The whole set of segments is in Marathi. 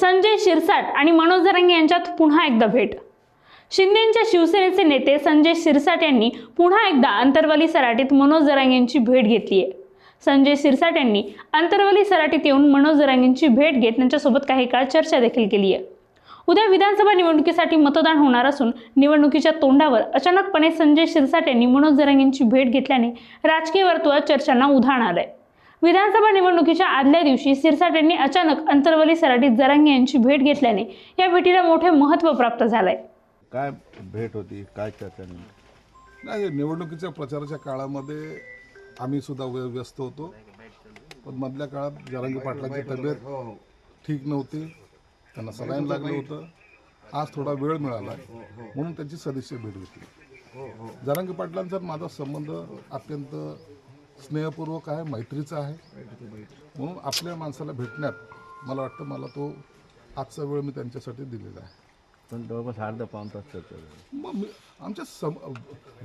संजय शिरसाट आणि मनोज जरांगे यांच्यात पुन्हा एकदा भेट. शिंदेच्या शिवसेनेचे नेते संजय शिरसाट यांनी पुन्हा एकदा अंतरवाली सराटीत मनोज दरांगेंची भेट घेतली आहे संजय शिरसाट यांनी अंतरवली सराटीत येऊन मनोज जरांगेंची भेट घेत त्यांच्यासोबत काही काळ चर्चा देखील केली आहे उद्या विधानसभा निवडणुकीसाठी मतदान होणार असून निवडणुकीच्या तोंडावर अचानकपणे संजय शिरसाट यांनी मनोज जरांगेंची भेट घेतल्याने राजकीय वर्तुळात चर्चांना उधाण आलंय. विधानसभा निवडणुकीच्या आदल्या दिवशी सिरसाट यांनी अचानक अंतरवली सराटीत जरांगे यांची भेट घेतल्याने या भेटीला मोठे महत्त्व प्राप्त झालंय. काय भेट होती? काय चर्चा नाही निवडणुकीच्या प्रचाराच्या काळामध्ये आम्ही सुद्धा व्य- व्यस्त होतो. पण मधल्या काळात जरांगी पाटलांची तब्येत ठीक नव्हती. त्यांना सलाईन लागलं होतं. आज थोडा वेळ मिळाला म्हणून त्यांची सदस्य भेट घेतली. जरांगी पाटलांचा माझा संबंध अत्यंत स्नेहपूर्वक आहे मैत्रीचा आहे. म्हणून आपल्या माणसाला भेटण्यात मला वाटतं मला तो आजचा वेळ मी त्यांच्यासाठी दिलेला आहे. पण जवळपास अर्धा पाऊन तास चर्चा मग मी आमच्या सम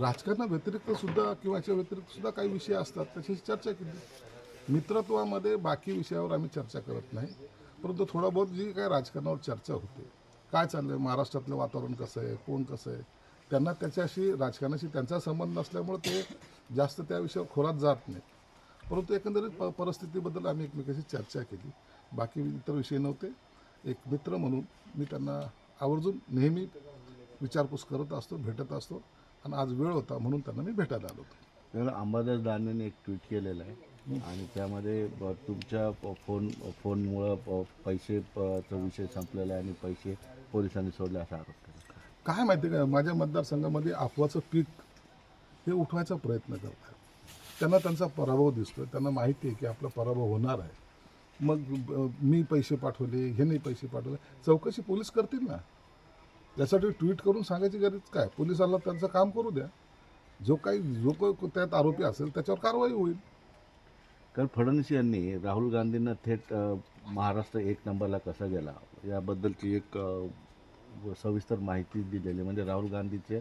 राजकारणाव्यतिरिक्त सुद्धा किंवा याच्या व्यतिरिक्त सुद्धा काही विषय असतात त्याची चर्चा केली. मित्रत्वामध्ये बाकी विषयावर आम्ही चर्चा करत नाही परंतु थोडा बहुत जी काय राजकारणावर चर्चा होते. काय चाललं आहे महाराष्ट्रातलं वातावरण कसं आहे? कोण कसं आहे? त्यांना त्याच्याशी राजकारणाशी त्यांचा संबंध नसल्यामुळे ते जास्त त्या विषयावर खोलात जात नाहीत. परंतु एकंदरीत प परिस्थितीबद्दल आम्ही एकमेकाशी चर्चा केली. बाकी इतर विषय नव्हते. एक मित्र म्हणून मी त्यांना आवर्जून नेहमी विचारपूस करत असतो भेटत असतो आणि आज वेळ होता म्हणून त्यांना मी भेटायला आलो होतो. अंबादास दानवेने एक ट्विट केलेलं आहे आणि त्यामध्ये ब- तुमच्या प- फोन फोनमुळं प- पैसे प- विषय संपलेला आहे आणि पैसे पोलिसांनी सोडले असा आरोप केला काय माहिती का माझ्या मतदारसंघामध्ये अफवाचं पीक हे उठवायचा प्रयत्न करतात त्यांना त्यांचा पराभव दिसतो आहे त्यांना माहिती आहे की आपला पराभव होणार आहे. मग मी पैसे पाठवले हे नाही पैसे पाठवले चौकशी पोलीस करतील ना? त्यासाठी ट्विट करून सांगायची गरज काय? पोलिसांना त्यांचं काम करू द्या. जो काही जो काही त्यात आरोपी असेल त्याच्यावर कारवाई होईल. कारण फडणवीस यांनी राहुल गांधींना थेट महाराष्ट्र एक नंबरला कसा गेला? याबद्दलची एक सविस्तर माहिती दिलेली म्हणजे राहुल गांधीचे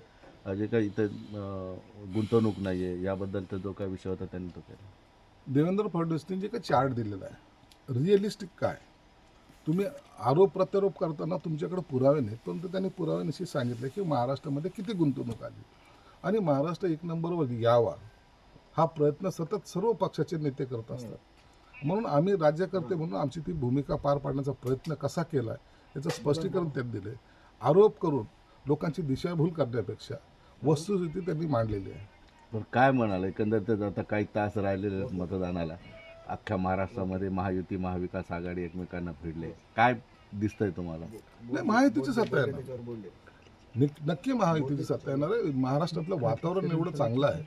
जे काही इथे गुंतवणूक नाही आहे याबद्दलचा जो काही विषय होता त्यांनी तो केला. देवेंद्र फडणवीसनी जे काही चार्ट दिलेला आहे. रिअलिस्टिक काय? तुम्ही आरोप प्रत्यारोप करताना तुमच्याकडे पुरावे नाहीत परंतु त्यांनी पुराव्यानिशी सांगितलं की महाराष्ट्रामध्ये किती गुंतवणूक आली. आणि महाराष्ट्र एक नंबरवर यावा हा प्रयत्न सतत सर्व पक्षाचे नेते करत असतात. म्हणून आम्ही राज्यकर्ते म्हणून आमची ती भूमिका पार पाडण्याचा प्रयत्न कसा केला आहे याचं स्पष्टीकरण त्यांनी दिले आरोप करून लोकांची दिशाभूल करण्यापेक्षा वस्तुस्थिती त्यांनी मांडलेली आहे. पण काय म्हणाल एकंदरीत आता काही तास राहिलेले आहेत मतदानाला. अख्ख्या महाराष्ट्रामध्ये महायुती महाविकास आघाडी एकमेकांना भिडले. काय दिसतंय तुम्हाला? नाही महायुतीची सत्ता येणार. निक- नक्की महायुतीची सत्ता येणार आहे. महाराष्ट्रातलं वातावरण एवढं चांगलं आहे.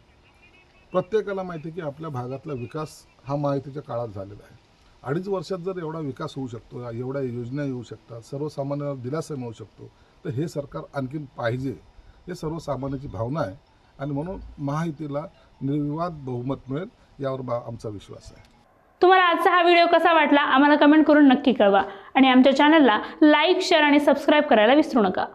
प्रत्येकाला माहिती आहे की आपल्या भागातला विकास हा महायुतीच्या काळात झालेला आहे. अडीच वर्षात जर एवढा विकास होऊ शकतो एवढ्या योजना येऊ शकतात सर्वसामान्यांना दिलासा मिळू शकतो तर हे सरकार आणखीन पाहिजे हे सर्वसामान्याची भावना आहे. आणि म्हणून महायुतीला निर्विवाद बहुमत मिळेल यावर बा आमचा विश्वास आहे. तुम्हाला आजचा हा व्हिडिओ कसा वाटला आम्हाला कमेंट करून नक्की कळवा. आणि आमच्या चॅनलला लाईक शेअर आणि सबस्क्राईब करायला विसरू नका.